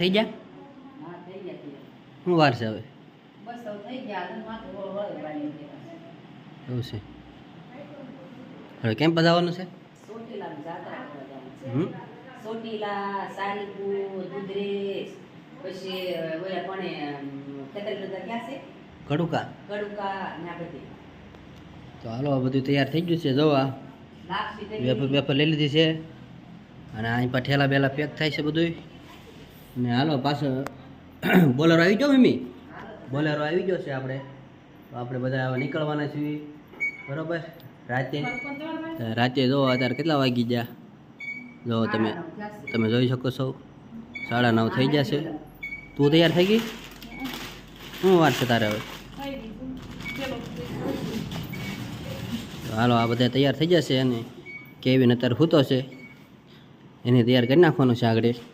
થઈ ગયા. શું વાર છે હવે. એવું છે. હવે કેમ પધાવવાનું છે? સારીપુર દુધરેજ પછી ઓલા કોણે ખેતર બધા ક્યાં છે? કડુકા ગડુકા ને બધી. તો હાલો આ બધું તૈયાર થઈ ગયું છે જો આ. વેફર વેફર લઈ લીધી છે. અને અહીં પર ઠેલા બેલા પેક થાય છે બધું ને હાલો પાછો બોલેરો આવી ગયો મમ્મી? બોલેરો આવી ગયો છે આપણે. આપણે બધા નીકળવાના છીએ. બરોબર? રાતે? રાતે જો અત્યારે કેટલા વાગી ગયા? જો તમે તમે જોઈ શકો છો. સાડા નવ થઈ ગયા છે. તું તૈયાર થઈ ગઈ? શું વાત છે તારે હવે? હાલો, આ બધા તૈયાર થઈ જશે અને કેવીન અત્યારે સૂતો છે. એને તૈયાર કરી નાખવાનું છે આગળ.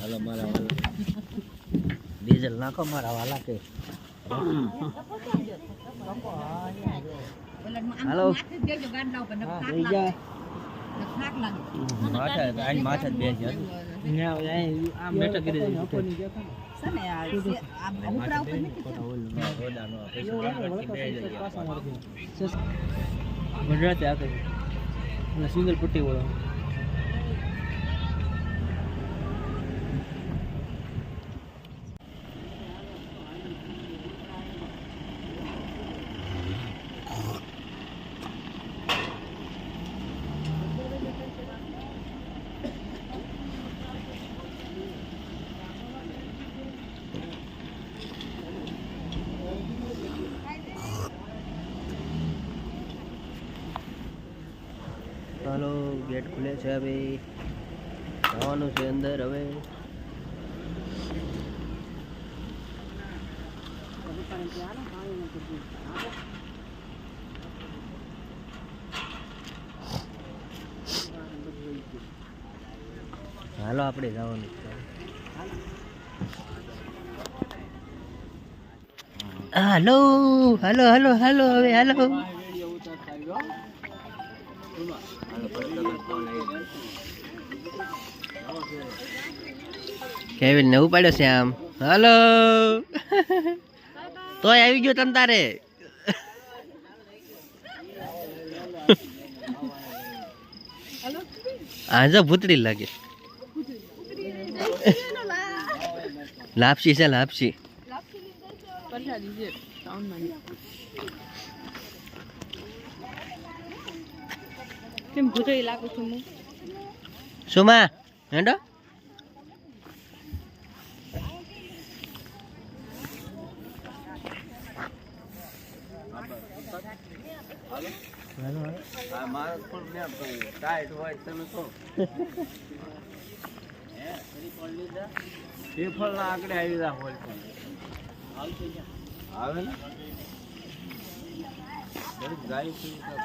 હાલો મારા વાલા. ડીઝલ નાખો મારા વાલા કે. હાલો. માથા માથા બે છે આમ બેઠા કરી ગુજરાતી અને સિંગલ પટ્ટી વાળો ચાલો ગેટ ખુલે છે હવે જવાનું છે અંદર હવે. હાલો, આપણે જવાનું હાલો હાલો હાલો હાલો, હવે હાલો. કેવિન ને પાડ્યો છે આમ? હાલો. તોય આવી ગયો તમ તારે. આજે ભૂતરી લાગે. લાપસી છે, લાપસી. કેમ ભૂતળી લાગુ છું હું? સુમા હેડો. આવે ને? ગાય મંદિરે માતાજીના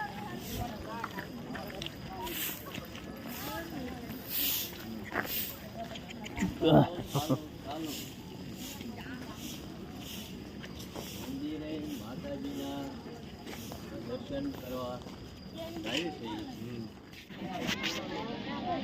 દર્શન કરવા જાય છે એસી રૂપિયા તાર પપ્પાને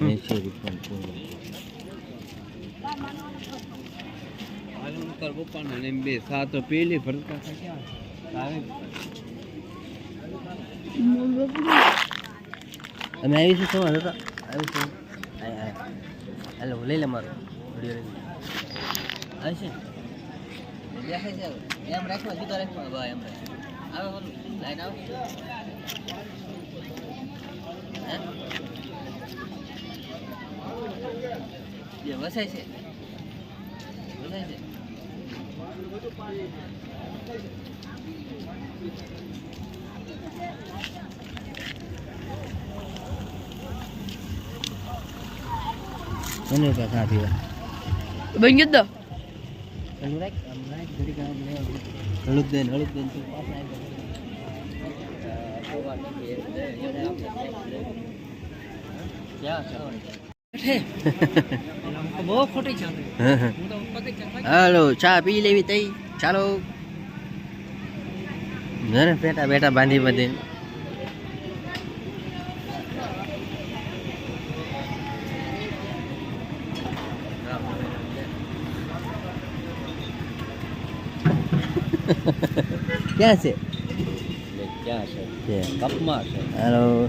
ને એમ બે સાત પેલી ફરતા હતા. ક્યાં છે. અમે શું હતા આય આય. હાલો, લઈ લે મારો. વીડિયો લઈ આવશે દેખાય છે? એમ રાખવા, જુદા રાખવા. ભાઈ એમ આવે લાઈન આવે. હે? જે વસાય છે વસાય છે કોને પાસે આપી બન ગયો તો ચાલુ રાખ આમ રાખ ઘડી કામ લે હળુક દેન હળુક દેન તું પાછા હાલો ચા પી લેવી તઈ. ચાલો. ઘરે બેટા બેટા બાંધી બાંધી. ક્યાં છે? ક્યાં છે? છે કપમાં છે. હાલો.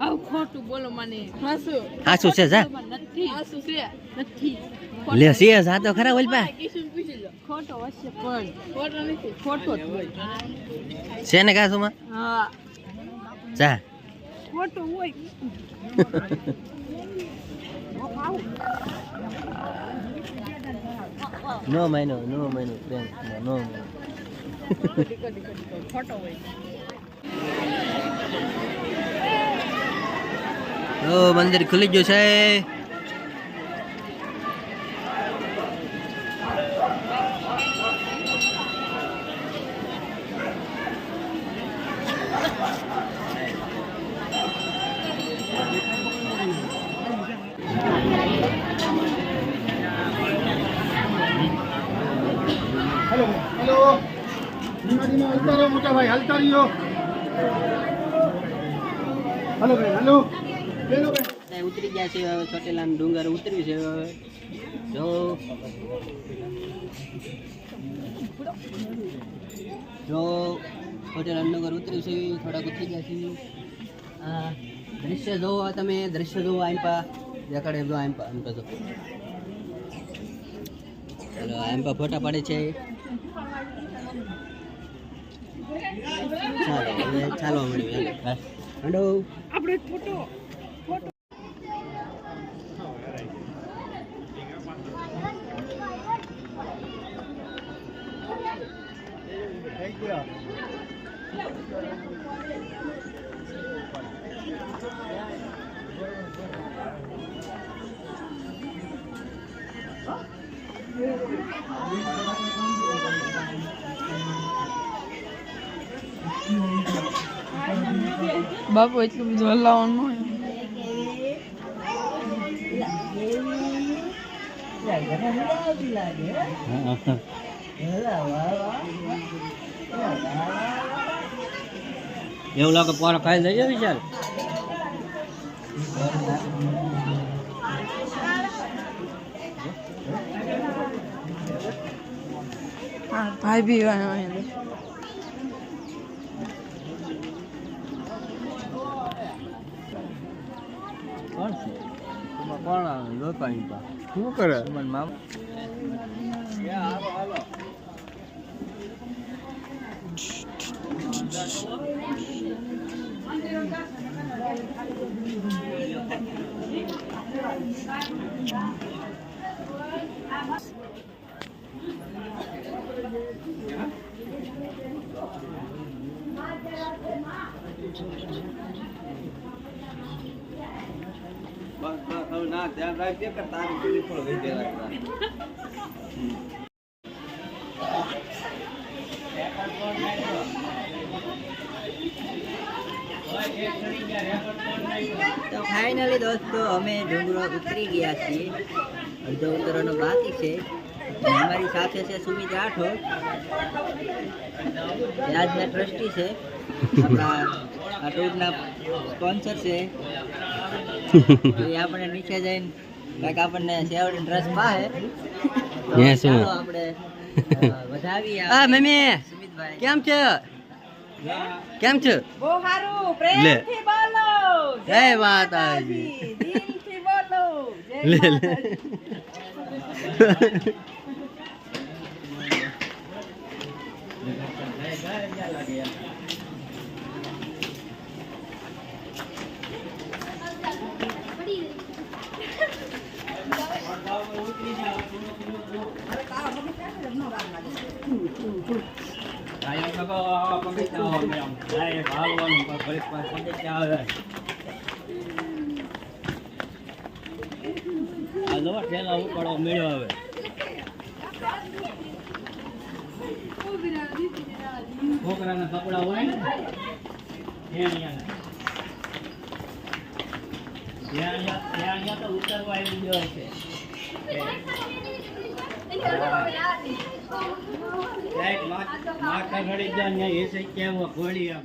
આવું ખોટું બોલો મને. હાસુ. શું છે જા. નથી. હાસુ છે. નથી. લે સિંહ જા તો ખરા ઓલ પા. કિશન પૂછી લો. ખોટો હશે પણ. ખોટો નથી. ખોટો જ હોય છે ને કાસુમાં હા. જા. ખોટો હોય. નો માયનો નો માયનો પ્રેમ નો કડી ખોટો હોય. મંદિર ખુલી ગયું છે. મોટા ભાઈ હાલતા રહ્યો હલો ભાઈ હલો. ઉતરી ગયા છે હવે ચોટીલા ડુંગર ઉતર્યું છે હવે. જો. જો. ચોટીલા ડુંગર ઉતર્યું છે થોડાક ઉતરી ગયા છે. આ દ્રશ્ય જોવો તમે દ્રશ્ય જોવો આમ પા જકડે જો આમ પા આમ પા જો ચાલો આમ પા ફોટા પાડે છે. ચાલો ચાલો મળ્યું હેલો. આપણે ફોટો બાપુ એટલું બધું હલાવવાનું હોય એવું લાગે પોરો ખાઈ લઈ જાય વિચાર હા ભાઈ બી હોય અહીંયા કોણ છે? એમાં કોણ આવે? લોકાઈ પા શું કરે? સુમન મામ. હાલો હાલો બસ બસ હવે તો ફાઇનલી દોસ્તો, અમે ડુંગરો ઉતરી ગયા છીએ. અડધો ઉતરવાનો બાકી છે. અમારી સાથે છે સુમિત રાઠોડ. રાજના ટ્રસ્ટી છે. આપણા આ ટૂરના સ્પોન્સર છે. આપણે નીચે જઈને કાંઈક આપણને સેવડી ડ્રેસ પાહે. હે, શું? આપણે વધાવી આ મમ્મી સુમિતભાઈ. કેમ છે? કેમ છે? બહુ સારું. પ્રેમથી બોલો. જય માતાજી. દિલથી બોલો. જય લે લે કાયમ તો આવા પગથિયા હોય આમ. ડાયરેક્ટ હાલવાનું, પણ ઘડીક વાર પગથિયા આવે. આ જો ઠેલા ઉપાડવા મળ્યો હવે છોકરાના કપડા હોય ને ઉતરવા આવી ગયો છે. માથા ઘડી જાય ને એ છે કેવો ઘોડી આમ.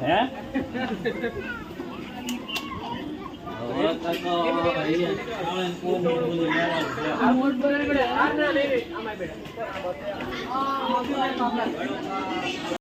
હે? હવે તો તો અહીંયા પાલનપુરની ઓલી મેળા છે.